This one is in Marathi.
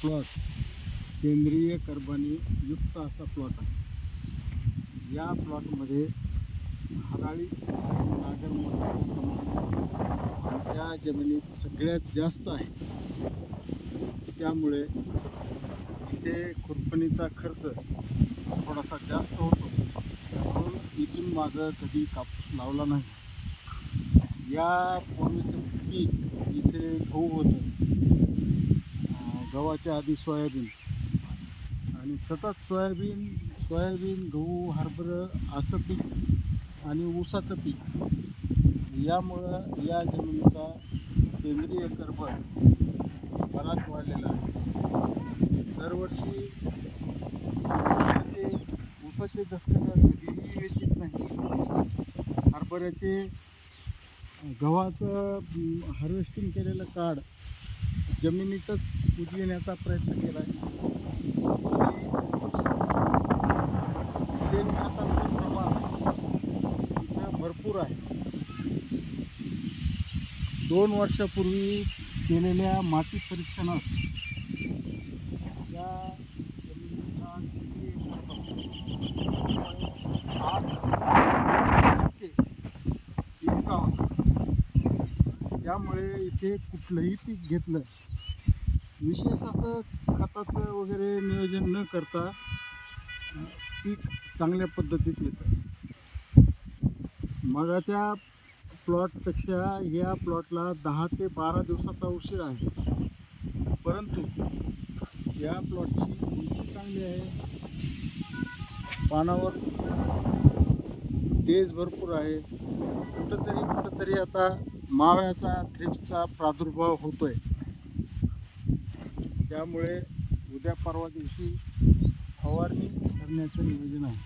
प्लॉट. सेंद्रिय कर्बानी युक्त असा प्लॉट आहे. या प्लॉटमध्ये हराळी आणि नागर मोठ्या प्रमाणात आमच्या जमिनीत सगळ्यात जास्त आहे. त्यामुळे इथे खुरपणीचा खर्च थोडासा जास्त होतो. म्हणून इथून मागं कधी कापूस लावला नाही. या पूर्वीचं पीक इथे गहू गव्हाच्या आधी सोयाबीन. आणि सतत सोयाबीन सोयाबीन गहू हरभरं असं पीक आणि ऊसाचं पीक. यामुळं या जमिनीचा सेंद्रिय कर्बन बराच वाढलेला आहे. दरवर्षी ऊसाचे ऊसाचे दसकं कधीही वेचित नाही. हरभऱ्याचे गव्हाचं हार्वेस्टिंग केलेलं काढ जमिनीतच उजविण्याचा प्रयत्न केला. आहे शेणखताचं प्रमाण इथं भरपूर आहे. दोन वर्षापूर्वी केलेल्या माती परीक्षणात या जमिनीचा सेंद्रिय आठ टक्के इतका होता त्यामुळे इथे कुठलंही पीक घेतलं विशेष असं खताचं वगैरे नियोजन न करता पीक चांगल्या पद्धतीत येतं. मगाच्या प्लॉटपेक्षा या प्लॉटला दहा ते बारा दिवसाचा उशीर आहे. परंतु या प्लॉटची उंची चांगली आहे. पानावर तेज भरपूर आहे. कुठंतरी कुठंतरी आता मावळ्याचा थ्रिप्सचा प्रादुर्भाव होतोय. त्यामुळे उद्या परवा दिवशी फवारणी करण्याचं नियोजन आहे.